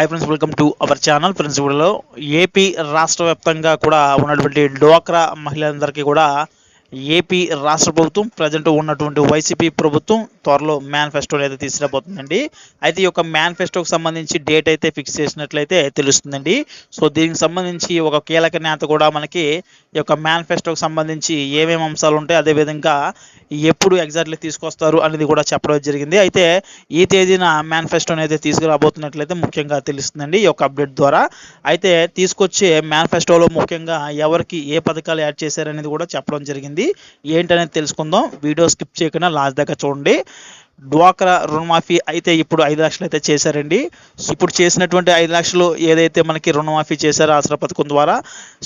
Hi friends welcome to our channel friends ఇప్పుడు AP రాష్ట్ర వ్యాప్తంగా కూడా ఉన్నటువంటి డోక్రా మహిళలందరికీ కూడా ఏపీ రాష్ట్ర ప్రభుత్వం ప్రజెంట్ ఉన్నటువంటి వైసీపీ ప్రభుత్వం త్వరలో మేనిఫెస్టో అయితే తీసుకురాబోతుందండి. అయితే ఈ యొక్క మేనిఫెస్టోకి సంబంధించి డేట్ అయితే ఫిక్స్ చేసినట్లయితే తెలుస్తుందండి. సో దీనికి సంబంధించి ఒక కీలక నేత కూడా మనకి ఈ యొక్క మేనిఫెస్టోకి సంబంధించి ఏమేమి అంశాలు ఉంటాయి అదేవిధంగా ఎప్పుడు ఎగ్జాక్ట్లీ తీసుకొస్తారు అనేది కూడా చెప్పడం జరిగింది. అయితే ఈ తేదీన మేనిఫెస్టోని అయితే తీసుకురాబోతున్నట్లయితే ముఖ్యంగా తెలుస్తుందండి ఈ యొక్క అప్డేట్ ద్వారా. అయితే తీసుకొచ్చే మేనిఫెస్టోలో ముఖ్యంగా ఎవరికి ఏ పథకాలు యాడ్ చేశారనేది కూడా చెప్పడం జరిగింది. ఏంటనేది తెలుసుకుందాం. వీడియో స్కిప్ చేయకుండా లాస్ట్ దాకా చూడండి. డ్వాక్రా రుణమాఫీ అయితే ఇప్పుడు ఐదు లక్షలు అయితే చేశారండి. సో ఇప్పుడు చేసినటువంటి ఐదు లక్షలు ఏదైతే మనకి రుణమాఫీ చేశారో ఆసరా పథకం ద్వారా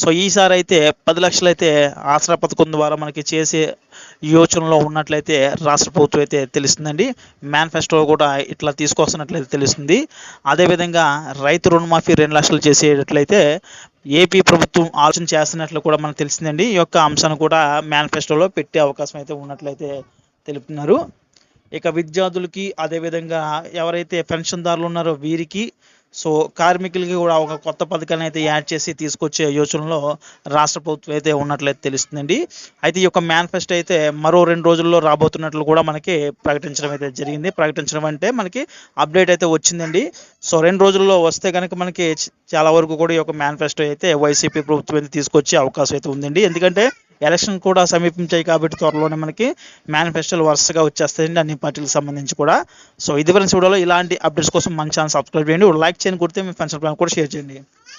సో ఈసారి అయితే పది లక్షలు అయితే ఆసరా పథకం ద్వారా మనకి చేసే యోచనలో ఉన్నట్లయితే రాష్ట్ర ప్రభుత్వం అయితే తెలుస్తుందండి. మేనిఫెస్టో కూడా ఇట్లా తీసుకొస్తున్నట్లయితే తెలుస్తుంది. అదేవిధంగా రైతు రుణమాఫీ రెండు లక్షలు చేసేటట్లయితే ఏపీ ప్రభుత్వం ఆలోచన చేస్తున్నట్లు కూడా మనకు తెలిసిందండి ఈ యొక్క అంశాన్ని కూడా మేనిఫెస్టోలో పెట్టే అవకాశం అయితే ఉన్నట్లయితే తెలుపుతున్నారు. ఇక విద్యార్థులకి అదేవిధంగా ఎవరైతే పెన్షన్దారులు ఉన్నారో వీరికి సో కార్మికులకి కూడా ఒక కొత్త పథకాన్ని అయితే యాడ్ చేసి తీసుకొచ్చే యోచనలో రాష్ట్ర ప్రభుత్వం అయితే ఉన్నట్లయితే తెలుస్తుందండి. అయితే ఈ యొక్క మేనిఫెస్టో అయితే మరో రెండు రోజుల్లో రాబోతున్నట్లు కూడా మనకి ప్రకటించడం అయితే జరిగింది. ప్రకటించడం అంటే మనకి అప్డేట్ అయితే వచ్చిందండి. సో రెండు రోజుల్లో వస్తే కనుక మనకి చాలా వరకు కూడా ఈ యొక్క మేనిఫెస్టో అయితే వైసీపీ ప్రభుత్వం అయితే తీసుకొచ్చే అవకాశం అయితే ఉందండి. ఎందుకంటే ఎలక్షన్ కూడా సమీపించాయి కాబట్టి త్వరలోనే మనకి మేనిఫెస్టోలు వరుసగా వచ్చేస్తాయండి అన్ని పార్టీలకు సంబంధించి కూడా. సో ఇది వరకు చూడాలో ఇలాంటి అప్డేట్స్ కోసం మన ఛానల్ సబ్స్క్రైబ్ చేయండి. లైక్ చేయండి కొడితే మీ ఫ్రెండ్స్ కూడా షేర్ చేయండి.